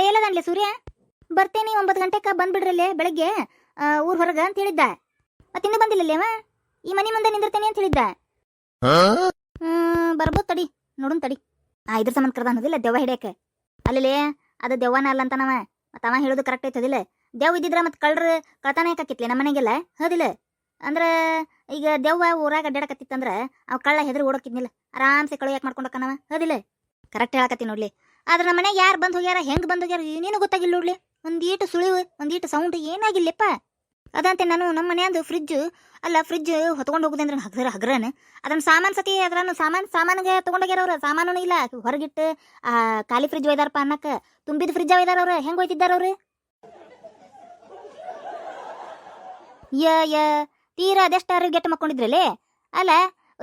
ಲೇ ಎಲ್ಲದನ್ಲೆ ಸೂರ್ಯ? ಬರ್ತೇನೆ ಒಂಬತ್ತು ಗಂಟೆಕ ಬಂದ್ಬಿಡ್ರಲ್ಲೇ ಬೆಳಗ್ಗೆ? ಊರ್ ಹೊರಗ ಅಂತ ಹೇಳಿದ್ದ. ಮತ್ತೆ ಇನ್ನೂ ಬಂದಿಲ್ಲಲ್ಲೇ ಅವ? ಈ ಮನೆ ಮುಂದೆ ನಿಂದಿರ್ತೇನೆ ಅಂತ ಹೇಳಿದ್ದ. ಬರ್ಬೋದು ತಡಿ. ನೋಡುನ್ ತಡಿ. ಆ ಇದ್ರ ಸಂಬಂಧ ಕರ್ದ ಅನ್ನೋದಿಲ್ಲ ದೆವ್ವ ಹಿಡಿಯಕ್ಕೆ ಅಲ್ಲಲೇ ಅದು ದೆವ್ವನ ಅಲ್ಲ ಅಂತನವ ಮತ್ತೆ ಅವ ಹೇಳೋದು ಕರೆಕ್ಟ್ ಐತದಿಲ್ಲ ದೆವ್ ಇದ್ದಿದ್ರ ಮತ್ತೆ ಕಳ್ರ ಕಳ್ತಾನೆ ಯಾಕಾಕಿತ್ಲೆ ನಮ್ಮ ಮನೆಗೆಲ್ಲ? ಹೌದಿಲ್ಲ? ಅಂದ್ರ ಈಗ ದೆವ್ವ ಊರಾಗ ಅಡ್ಡಾಡಕತ್ತಿತ್ತಂದ್ರ ಅವ ಕಳ್ಳ ಹೆದ್ರ ಓಡೋಕಿದ್ನಿಲ್ಲ. ಆರಾಮ್ಸೆ ಕಳು ಯಾಕೆ ಮಾಡ್ಕೊಂಡು ಹೋಕ್ಕನವ ಹೌದಿಲ್ಲ? ಕರೆಕ್ಟ್ ಹೇಳಕತ್ತಿ ನೋಡ್ಲಿ. ಆದ್ರ ನಮ್ಮ ಮನೆಗೆ ಯಾರು ಬಂದು ಹೋಗ್ಯಾರ, ಹೆಂಗ್ ಬಂದು ಹೋಗ್ಯಾರ ಏನೇನು ಗೊತ್ತಾಗಿಲ್ಲ ನೋಡ್ಲಿ. ಒಂದೀಟು ಸುಳಿವು, ಒಂದೀಟು ಸೌಂಡ್ ಏನಾಗಿಲ್ಲಪ್ಪ. ಅದಂತೆ ನಾನು ನಮ್ಮ ಮನೆಯಂದು ಫ್ರಿಜ್ ಅಲ್ಲ ಫ್ರಿಜ್ ಹೊತ್ಕೊಂಡು ಹೋಗುದಂದ್ರೆ ಹಗ್ರ, ಹಗ್ರನ. ಅದನ್ನ ಸಾಮಾನು ಸತಿ ಅದ್ರನ್ನು ಸಾಮಾನ್, ಸಾಮಾನಿಗೆ ತಗೊಂಡೋಗ್ಯಾರ ಅವ್ರ. ಸಾಮಾನು ಇಲ್ಲ. ಹೊರಗಿಟ್ಟು, ಆ, ಖಾಲಿ ಫ್ರಿಜ್ ಒಯ್ದಾರಪ್ಪ ಅನ್ನಕ್ಕ ತುಂಬಿದ ಫ್ರಿಜ್ ಒಯ್ದಾರ ಅವ್ರ ಹೆಂಗ್ ಒಯ್ತಿದ್ದಾರ ಅವ್ರು? ಯ ಯ, ತೀರಾ ಅದೆಷ್ಟು ಆರೋಗ್ಯ ಮಕ್ಕೊಂಡಿದ್ರಲ್ಲೇ ಅಲ್ಲ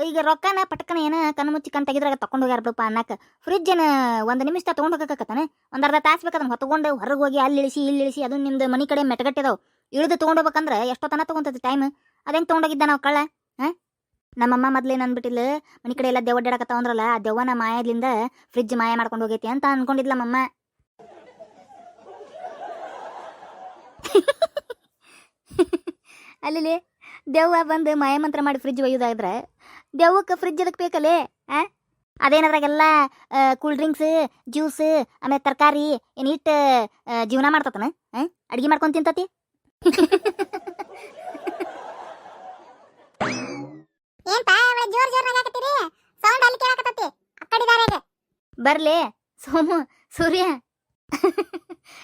ಈಗ ರೊಕ್ಕನ ಪಟಕನ ಏನ ಕಣ್ಣು ಮುಚ್ಚಿ ಕಣ್ ತೆಗೆದ್ರಾಗ ತಗೊಂಡು ಹೋಗ್ಯಾರ ಬಿಡಪ್ಪ ಅನ್ನಕ್ಕೆ ಫ್ರಿಜ್ ಏನ ಒಂದು ನಿಮಿಷ ತಗೊಂಡು ಹೋಗಕತ್ತಾನೆ? ಒಂದು ಅರ್ಧ ತಾಸು ಬೇಕು ಅದನ್ನ ಹೊತ್ಕೊಂಡು ಹೊರಗೆ ಹೋಗಿ ಅಲ್ಲಿ ಇಳಿಸಿ, ಇಲ್ಲಿ ಇಳಿಸಿ, ಅದು ನಿಮ್ದು ಮನಿ ಕಡೆ ಮೆಟಗಟ್ಟಿದಾವ್. ಇಳಿದು ತಗೊಂಡೋಗ್ಬೇಕಂದ್ರೆ ತನ ತಗೊಂತದ ಟೈಮ್ ಅದೇಂಗ್ ತಗೊಂಡೋಗಿದ್ದ ನಾವು ಕಳ್ಳ? ಹಾಂ? ನಮ್ಮಮ್ಮ ಮೊದ್ಲೇನು ಅಂದ್ಬಿಟ್ಟಿಲ್ಲ ಮನೆ ಕಡೆ ಎಲ್ಲ ದೆವ್ವ ಅಂದ್ರಲ್ಲ, ಆ ದೆವ್ವನ ಮಾಯದಿಂದ ಫ್ರಿಜ್ ಮಾಯ ಮಾಡ್ಕೊಂಡು ಹೋಗೈತಿ ಅಂತ ಅನ್ಕೊಂಡಿದ್ಲ ನಮ್ಮಮ್ಮ ಅಲ್ಲಿ ದೆವ್ವ ಬಂದು ಮಾಯ ಮಂತ್ರ ಮಾಡಿ ಫ್ರಿಜ್ ಒಯ್ಯೋದಾದ್ರೆ ದೆವ್ವಕ್ಕೆ ಫ್ರಿಜ್ ಅದಕ್ಕೆ ಬೇಕಲ್ಲೇ ಆ? ಅದೇನದ್ರಾಗೆಲ್ಲ ಕೂಲ್ ಡ್ರಿಂಕ್ಸ್ ಜ್ಯೂಸ್ ಆಮೇಲೆ ತರಕಾರಿ ಏನು ಇಟ್ಟು ಜೀವನ ಮಾಡ್ತತನ ಅಡಿಗೆ ಮಾಡ್ಕೊಂಡ್ ತಿಂತತಿ? ಬರ್ಲಿ ಸೋಮು ಸೂರ್ಯ.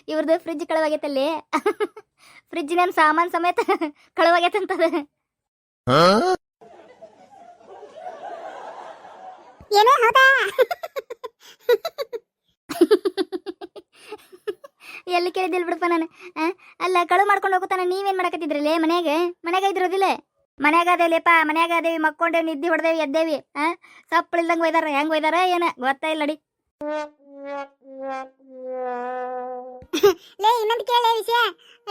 ಇವ್ರದ್ದು ಫ್ರಿಜ್ ಕಳವಾಗೈತಲ್ಲಿ. ಫ್ರಿಜ್ಜಿನ ಸಾಮಾನ್ ಸಮೇತ ಕಳವಾಗೈತಂತದ. ಏನು ಹೌದಾ? ಎಲ್ಲಿ ಕೇಳಿದಿಲ್ ಬಿಡಪ್ಪ ನಾನು? ಅಲ್ಲ, ಕಳು ಮಾಡ್ಕೊಂಡು ಹೋಗುತ್ತಾನ, ನೀವೇನ್ ಮಾಡಕತ್ತಿದ್ರಲ್ಲೇ ಮನೆಗೆ ಮನೆಗೆ ಇದ್ರದಿಲ್ಲ ಮನ್ಯಾಗ ಅದೇಲಿಪ್ಪ ಮನ್ಯಾಗ ಅದೇವಿ ಮಕ್ಕೊಂಡೇವಿ ನಿದ್ದೆ ಹೊಡೆದೇವಿ, ಎದ್ದೇವಿ, ಆ? ಸಪ್ಪಳಿಲ್ದಂಗ ಒಯ್ದಾರ, ಹೆಂಗ್ ಒಯ್ದಾರ, ಏನ? ಗೊತ್ತಾ ಇಲ್ಲ ನಡಿ. ಲೇ, ಇನ್ನೊಂದು ಕೇಳ ವಿಷಯ.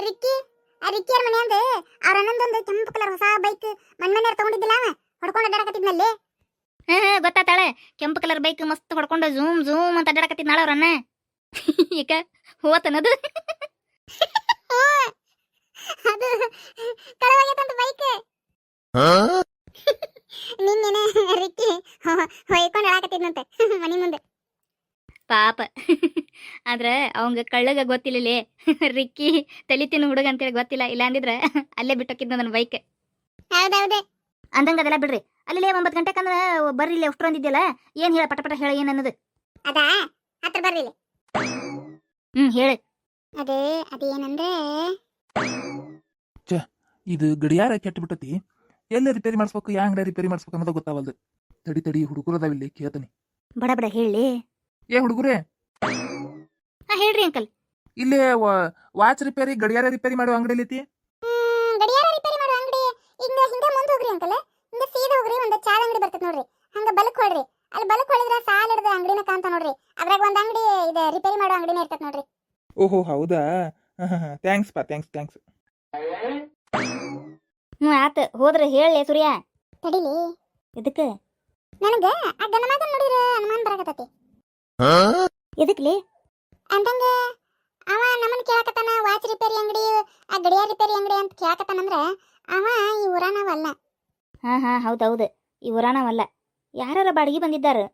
ರಿಕ್ಕಿ, ಆ ಮನೆ ಮನೆಯಂದು, ಅವ್ರ ಅಣ್ಣಂದೊಂದು ಕೆಂಪು ಕಲರ್ ಹೊಸ ಬೈಕ್ ಮನ್ಮನೆಯವ್ರು ತಗೊಂಡಿದ್ದಿಲ್ಲ ಅವ? ಹೊಡ್ಕೊಂಡು ಅಡ್ಡಾಡಕತ್ತಿದ್ನಲ್ಲಿ? ಹಾ ಹಾ ಗೊತ್ತಾತಾಳೆ. ಕೆಂಪು ಕಲರ್ ಬೈಕ್ ಮಸ್ತ್ ಹೊಡ್ಕೊಂಡು ಝೂಮ್ ಝೂಮ್ ಅಂತ ಅಡ್ಡಾಡಕತ್ತಿದ್ ನಾಳೆ ಅವ್ರನ್ನ. ಈಗ ಹೋತನದು. ಅದು ಕಳವಾಗೈತಂತ ಬೈಕ್ ನಿನ್ನೆನ ರಿಕ್ಕಿ ಹೊಯ್ಕೊಂಡು ಹೇಳಾಕತ್ತಿದ್ನಂತೆ ಮನಿ ಮುಂದೆ. ಪಾಪ. ಆದ್ರ ಅವಂಗ ಕಳ್ಳಗ ಗೊತ್ತಿಲ್ಲಲೇ ರಿಕ್ಕಿ ತಲಿ ತಿನ್ನು ಹುಡುಗ ಅಂತೇಳಿ ಗೊತ್ತಿಲ್ಲ. ಇಲ್ಲ ಅಂದಿದ್ರ ಅಲ್ಲೇ ಬಿಟ್ಟೋಕಿದ್ನ ನನ್ನ ಬೈಕ್ ಹೌದೌದೆ. ಅಂದಂಗ ಅದೆಲ್ಲ ಬಿಡ್ರಿ. ಅಲ್ಲಿ ಒಂಬತ್ತು ಗಂಟೆಗೆ ಅಂದ್ರೆ ಬರ್ರಿ ಇಲ್ಲಿ ಅಷ್ಟು ಅಂದಿದ್ಯಲ್ಲ ಏನು ಹೇಳ ಪಟ ಪಟ ಹೇಳ ಏನ್ ಅನ್ನೋದು? ಅದಾ? ಹತ್ರ ಬರ್ರಿ ಇಲ್ಲಿ. ಹ್ಮ್ ಹೇಳು. ಅದೇ ಅದೇನಂದ್ರೆ ಇದು ಗಡಿಯಾರ ಕೆಟ್ಟ ಬಿಟ್ಟತಿ ಎಲ್ಲ ರಿಪೇರಿ ಮಾಡಿಸ್ಬೇಕು ಯಾ ಅಂಗಡಿ ರಿಪೇರಿ ಮಾಡಿಸ್ಬೇಕು ಅನ್ನೋದು ಗೊತ್ತಾವಲ್ದು. ತಡಿ ತಡಿ ಹುಡುಗರು ಅದಾವಿಲ್ಲಿ ಕೇಳ್ತಾನೆ. ಬಡ ಬಡ ಹೇಳಿ. ಏ ಹುಡುಗರೇ! ಹಾಂ ಹೇಳ್ರಿ ಅಂಕಲ್. ಇಲ್ಲೇ ವಾಚ್ ರಿಪೇರಿ ಗಡಿಯಾರ ರಿಪೇರಿ ಮಾಡೋ ಅಂಗಡಿ ಐತಿ ಹ್ಮ್, ಗಡಿಯಾರ ರಿಪೇರಿ ಮಾಡೋ ಅಂಗಡಿ ಹಿಂಗ ಹಿಂದೆ ಮುಂದೆ ಹೋಗ್ರಿ ಅಂಕಲ್ ಹಿಂಗ ಸೀದಾ ಹೋಗ್ರಿ ಒಂದು ಚಾದ ಅಂಗಡಿ ಬರ್ತೈತೆ ನೋಡ್ರಿ. ಹಂಗ ಬಲಕ್ ಹೊಳ್ರಿ ಅಲ್ಲಿ ಬಲಕ್ ಹೊಳಿದ್ರ ಸಾಲ ಹಿಡ್ದ ಅಂಗಡಿನ ಕಾಂತ ನೋಡ್ರಿ. ಅದ್ರಾಗ ಒಂದ್ ಅಂಗಡಿ ಇದೆ ರಿಪೇರಿ ಮಾಡೋ ಅಂಗಡಿನೇ ಇರ್ತೈತೆ ನೋಡ್ರಿ. ಓಹೋ ಹೌದಾ? ಥ್ಯಾಂಕ್ಸ್ ಪಾ ಥ್ಯಾಂಕ್ಸ್ ಥ್ಯಾಂಕ್ಸ್ ಹ್ಮ್ ಆತ. ಹೋದ್ರೆ ಹೇಳಿ ಸೂರ್ಯ. ತಡಿಲಿ. ಎದಕ್ಕೆ? ನನಗ ಆ ಗಂಡ ಮಗನ್ ನೋಡಿದ್ರ ಅನುಮಾನ ಬರಾಕತ್ತತಿ. ಎದಕ್ಲಿ? ಅಂದಂಗ ಅವ ನಮ್ಮನ್ ಕೇಳಕತ್ತಾನ ವಾಚ್ ರಿಪೇರಿ ಅಂಗಡಿ ಆ ಗಡಿಯಾರ ರಿಪೇರಿ ಅಂಗಡಿ ಅಂತ ಕೇಳಕತ್ತಾನಂದ್ರ ಅವ ಈ ಊರಾನವಲ್ಲ. ಹಾ ಹಾ ಹೌದು ಈ ಊರಾನವಲ್ಲ. ಯಾರ ಬಾಡಿಗೆ ಬಂದಿದ್ದಾರೆ?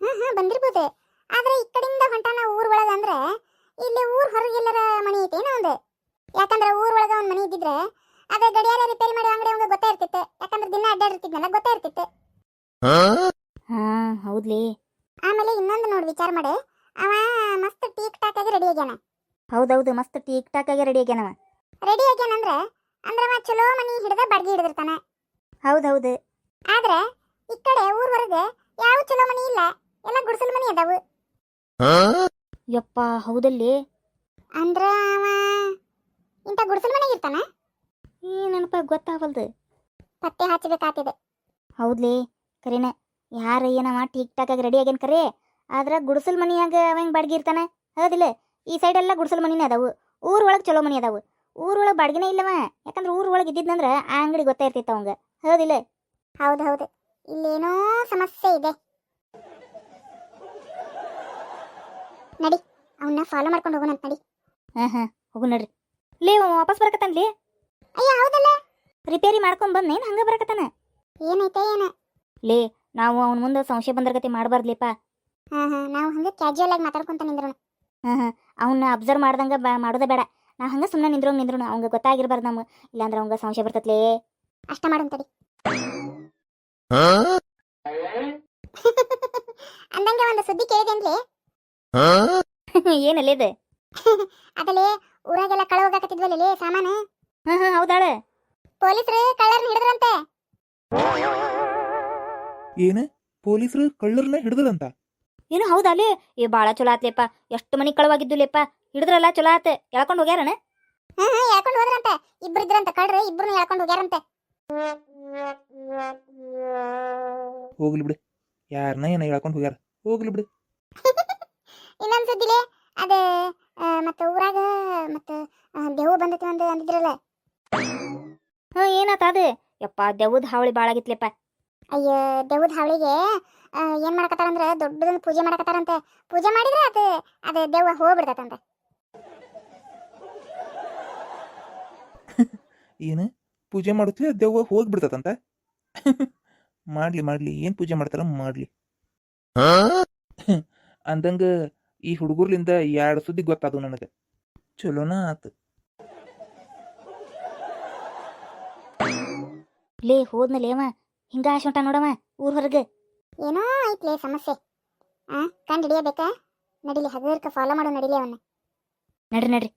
ಹಾ ಹಾ ಬಂದಿರ್ಬೋದು. ಆದ್ರೆ ಈ ಕಡೆಯಿಂದ ಹೊಂಟಾನ ಊರ್ ಒಳಗ ಅಂದ್ರೆ ಇಲ್ಲಿ ಊರ್ ಹೊರಗೆಲ್ಲರ ಮನಿ ಐತೇನ ಒಂದು. ಯಾಕಂದ್ರೆ ಊರ್ ಒಳಗ ಒಂದ್ ಮನಿ ಇದ್ದಿದ್ರೆ ಅದ ಗಡಿಯಾರ ರಿಪೇರಿ ಮಾಡಿ ಅಂಗಡಿ ಅವಂಗ ಗೊತ್ತೇ ಇರ್ತಿತ್ತು. ಯಾಕಂದ್ರೆ ದಿನ ಅಡ್ಡಾಡಿರ್ತಿದ್ನಲ್ಲ ಗೊತ್ತೇ ಇರ್ತಿತ್ತು. ಹಾ ಹೌದ್ಲಿ. ಆಮೇಲೆ ಇನ್ನೊಂದು ನೋಡಿ ವಿಚಾರ ಮಾಡಿ. ಅವ ಮಸ್ತ್ ಟೀಕ್ ಟಾಕ್ ಆಗಿ ರೆಡಿ ಆಗ್ಯಾನ. ಹೌದೌದು ಮಸ್ತ್ ಟೀಕ್ ಟಾಕ್ ಆಗಿ ರೆಡಿ ಆಗ್ಯಾನವ. ರೆಡಿ ಆಗ್ಯಾನಂದ್ರ ಅಂದ್ರೆ ಅವ ಚಲೋ ಮನಿ ಹಿಡ್ದ ಬಾಡ್ಗಿ ಹಿಡಿದಿರ್ತಾನ. ಹೌದೌದು. ಆದ್ರೆ ಈ ಕಡೆ ಊರ್ ಹೊರಗೆ ಯಾವ ಚಲೋ ಮನಿ ಇಲ್ಲ ಎಲ್ಲ ಗುಡಿಸಲ್ ಮನಿ ಅದಾವು. ಯಪ್ಪ ಹೌದಲ್ಲಿ? ಅಂದ್ರ ಅವ ಇಂಥ ಗುಡಿಸಲ್ ಮನೆಗೆ ಇರ್ತಾನ? ಈ ನೆನಪ ಗೊತ್ತಾವಲ್ದು. ಪತ್ತೆ ಹಚ್ಚಬೇಕಾಗ್ತದೆ ಹೌದ್ಲಿ ಕರೀನ ಯಾರ ಏನವ ಟೀಕ್ ಟಾಕ್ ಆಗಿ ರೆಡಿ ಆಗ್ಯಾನ ಕರೆ ಆದ್ರ ಗುಡಿಸಲ್ ಮನಿಯಾಗ ಅವ ಹೆಂಗ್ ಬಾಡ್ಗಿ ಇರ್ತಾನ? ಹೌದಿಲ್ಲ ಈ ಸೈಡ್ ಎಲ್ಲ ಗುಡಿಸಲ್ ಮನಿನೇ ಅದಾವು. ಊರ್ ಒಳಗ್ ಚಲೋ ಮನಿ ಅದಾವು. ಊರ್ ಒಳಗ್ ಬಾಡ್ಗಿನೇ ಇಲ್ಲವ ಯಾಕಂದ್ರೆ ಊರ್ ಒಳಗ್ ಇದ್ದಿದ್ನಂದ್ರ ಆ ಅಂಗಡಿ ಗೊತ್ತೇ ಇರ್ತಿತ್ತ ಅವಂಗ. ಹೌದಿಲ್ಲ. ಹೌದು ಹೌದು. ಇಲ್ಲೇನೋ ಸಮಸ್ಯೆ ಇದೆ. ನಡಿ ಅವನ್ನ ಫಾಲೋ ಮಾಡ್ಕೊಂಡು ಹೋಗೋಣ ಅಂತ ನಡಿ. ಹಾಂ ಹಾಂ ಹೋಗು ನಡ್ರಿ. ಲೇ ಅವ ವಾಪಸ್ ಬರಕತ್ತಾನ್ಲಿ ಅಯ್ಯ ಹೌದಲ್ಲ? ರಿಪೇರಿ ಮಾಡ್ಕೊಂಡ್ ಬಂದೇನು ಹಂಗ ಬರಕತ್ತಾನ? ಏನೈತೆ ಏನ? ಲೇ ನಾವು ಅವನ ಮುಂದೆ ಸಂಶಯ ಬಂದರ್ಗತಿ ಮಾಡಬಾರ್ದ್ಲಿಪ್ಪ ಹಾಂ ಹಾಂ ನಾವು ಹಂಗೆ ಕ್ಯಾಜುವಲ್ ಆಗಿ ಮಾತಾಡ್ಕೊಂತ ನಿಂದ್ರೋಣ ಹಾಂ ಹಾಂ ಅವನ್ನ ಅಬ್ಸರ್ವ್ ಮಾಡ್ದಂಗೆ ಬ ಮಾಡೋದೇ ಬೇಡ. ನಾ ಹಂಗೆ ಸುಮ್ಮನೆ ನಿಂದ್ರೋಂಗ್ ನಿಂದ್ರೋಣ ಅವ್ಗೆ ಗೊತ್ತಾಗಿರ್ಬಾರ್ದು ನಮ್ಗೆ. ಇಲ್ಲಾಂದ್ರೆ ಅವಂಗೆ ಸಂಶಯ ಬರ್ತತ್ಲೇ. ಅಷ್ಟ ಮಾಡೋಣ ತಡಿ ಅಂದಂಗೆ ಒಂದು ಸುದ್ದಿ ಕೇಳಿದೇನ್ಲಿ ಏನಲ್ಲ ಇದು? ಅದಲ್ಲೇ ಊರಾಗೆಲ್ಲ ಕಳ ಹೋಗಾಕತ್ತಿದ್ವಲ್ಲಿ ಸಾಮಾನು? ಹಾ ಹಾ ಹೌದಾಳ. ಪೊಲೀಸರು ಕಳ್ಳರ್ನ ಹಿಡಿದ್ರಂತೆ. ಏನು? ಪೊಲೀಸರು ಕಳ್ಳರ್ನ ಹಿಡಿದ್ರಂತ? ಏನು ಹೌದಾಲೇ ಏ ಬಾಳ ಚಲೋ ಆತ್ಲೇಪ್ಪ ಎಷ್ಟು ಮನಿ ಕಳವಾಗಿದ್ದು ಲೇಪ್ಪ. ಹಿಡಿದ್ರಲ್ಲ ಚಲೋ ಆತ. ಎಳ್ಕೊಂಡು ಹೋಗ್ಯಾರಣ ಹ್ಮ್ ಹಾ ಎಳ್ಕೊಂಡು ಹೋದ್ರಂತೆ. ಇಬ್ರು ಇದ್ರಂತೆ ಕಳ್ಳರು ಇಬ್ರು ಎಳ್ಕೊಂಡು ಹೋಗ್ಯಾರಂತೆ. ಹೋಗ್ಲಿ ಬಿಡು. ಯಾರನ್ನ ಏನ ಹೇಳ್ಕೊಂಡು ಹೋಗ್ಯಾರ? ಹೋಗ್ಲಿ ಬಿಡು. ಇನ್ನೊಂದು ಸುದ್ದಿಲೆ ಅದ ಮತ್ತೆ ಊರಾಗ ಮತ್ತೆ ಆ, ದೆವ್ವ ಬಂದೈತಿ ಒಂದು ಅಂದಿದ್ರಲ್ಲ. ಹಾಂ ಏನಾತ ಅದು? ಯಪ್ಪ ದೆವ್ವದ ಹಾವಳಿ ಭಾಳ ಆಗಿತ್ಲೆಪ್ಪ ಅಯ್ಯೋ ದೆವ್ವದ ಹಾವಳಿಗೆ ಆ, ಏನ್ ಮಾಡಕತ್ತಾರಂದ್ರ ದೊಡ್ಡದೊಂದು ಪೂಜೆ ಮಾಡಕತ್ತಾರಂತೆ. ಪೂಜೆ ಮಾಡಿದ್ರೆ ಅದು ಅದು ದೆವ್ವ ಹೋಗ್ಬಿಡ್ತೈತಂತೆ. ಏನು? ಪೂಜೆ ಮಾಡುತ್ತೆ ದೇವ ಹೋಗ್ಬಿಡ್ತದಂತ ಮಾಡ್ಲಿ ಮಾಡ್ಲಿ ಏನ್ ಪೂಜೆ ಮಾಡ್ತಾರ ಮಾಡ್ಲಿ. ಅಂದಂಗ ಈ ಹುಡುಗರ್ಲಿಂದ ಎರಡ್ ಸುದ್ದಿ ಗೊತ್ತಾದು ನನಗೆ. ಚಲೋನ ಆತ. ಲೇ ಹೋದ್ಮೇಲೆ ಅವ ಹಿಂಗ ಆಶೊಂಟ ನೋಡವ ಊರ್ ಹೊರಗೆ. ಏನೋ ಐತ್ಲೇ ಸಮಸ್ಯೆ. ಆ ಕಂಡು ಹಿಡಿಯಬೇಕಾ? ನಡಿಲಿ ಹಗರ್ಕ ಫಾಲೋ ಮಾಡೋ ನಡಿಲಿ ಅವನ್ನ. ನಡ್ರಿ ನಡ್ರಿ.